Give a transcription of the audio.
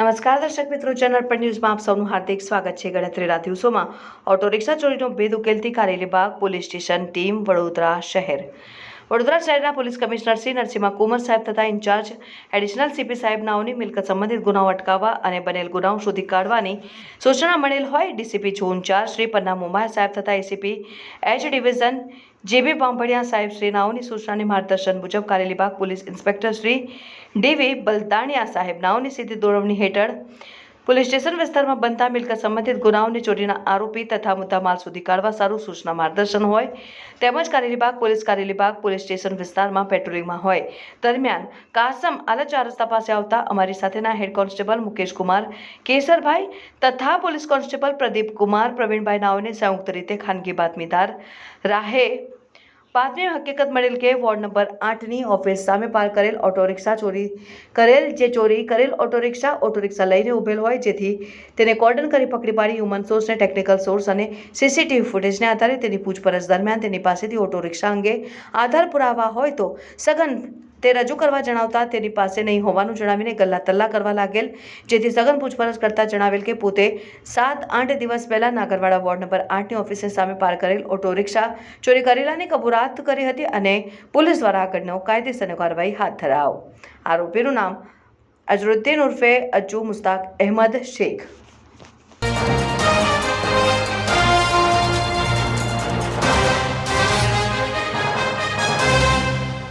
નમસ્કાર દર્શક મિત્રો ચેનલ પર ન્યૂઝમાં આપ સૌનું હાર્દિક સ્વાગત છે. ગણતરીના દિવસોમાં ઓટો રિક્ષા ચોરીનો ભેદ ઉકેલતી Karelibaug police station team Vadodara શહેર વડોદરા શહેરના પોલીસ કમિશનર શ્રી નરસિંહ કુમાર સાહેબ તથા ઇન્ચાર્જ એડિશનલ સીપી સાહેબ નાઓની મિલકત સંબંધિત ગુનાઓ અટકાવવા અને બનેલ ગુનાઓ શોધી કાઢવાની સૂચના મળેલ હોય ડીસીપી ઝોન ચાર, શ્રી પન્ના મુમાયા સાહેબ તથા ACP H division JB Bambhadiya સાહેબ શ્રી નાઓની સૂચનાની માર્ગદર્શન મુજબ Karelibaug police inspector Shri DV Baldaniya સાહેબ નાઓની સીધી દોરવણી હેઠળ પોલીસ સ્ટેશન વિસ્તારમાં બનતા મિલકત સંબંધિત ગુનાઓની ચોરીના આરોપી તથા મુદ્દામાલ સુધી કાઢવા સારું સૂચના માર્ગદર્શન હોય, તેમજ Karelibaug police Karelibaug police station વિસ્તારમાં પેટ્રોલિંગમાં હોય. દરમિયાન કાસમ આલા ચાર રસ્તા પાસે આવતા અમારી સાથેના હેડ કોન્સ્ટેબલ મુકેશ કુમાર, કેસરભાઈ તથા પોલીસ કોન્સ્ટેબલ પ્રદીપ કુમાર, પ્રવીણભાઈ નાઓને સંયુક્ત રીતે ખાનગી બાતમીદાર રાહે બાતમી હકીકત મળેલ કે વોર્ડ નંબર આઠની ઓફિસ સામે પાર્ક કરેલ ઓટો રિક્ષા ચોરી કરેલ, જે ચોરી કરેલ ઓટો રિક્ષા ઓટો રિક્ષા લઈને ઉભેલ હોય, જેથી તેને કોર્ડન કરી પકડી પાડી હ્યુમન સોર્સને ટેકનિકલ સોર્સ અને સીસીટીવી ફૂટેજને આધારે તેની પૂછપરછ દરમિયાન તેની પાસેથી ઓટો રિક્ષા અંગે આધાર પુરાવા હોય તો સઘન તે રજૂ કરવા જણાવતા તેની પાસે નહીં હોવાનું જણાવીને ગલ્લા તલ્લા કરવા લાગેલ, જેથી સઘન પૂછપરછ કરતા જણાવેલ કે પોતે સાત આઠ દિવસ પહેલા નાગરવાડા વોર્ડ નંબર આઠની ઓફિસની સામે પાર કરેલ ઓટો રિક્ષા ચોરી કરેલાની કબૂરાત કરી હતી અને પોલીસ દ્વારા આગળનો કાયદેસરની કાર્યવાહી હાથ ધરાવ આરોપીનું નામ અજરુદ્દીન ઉર્ફે અજુ મુસ્તાક અહેમદ શેખ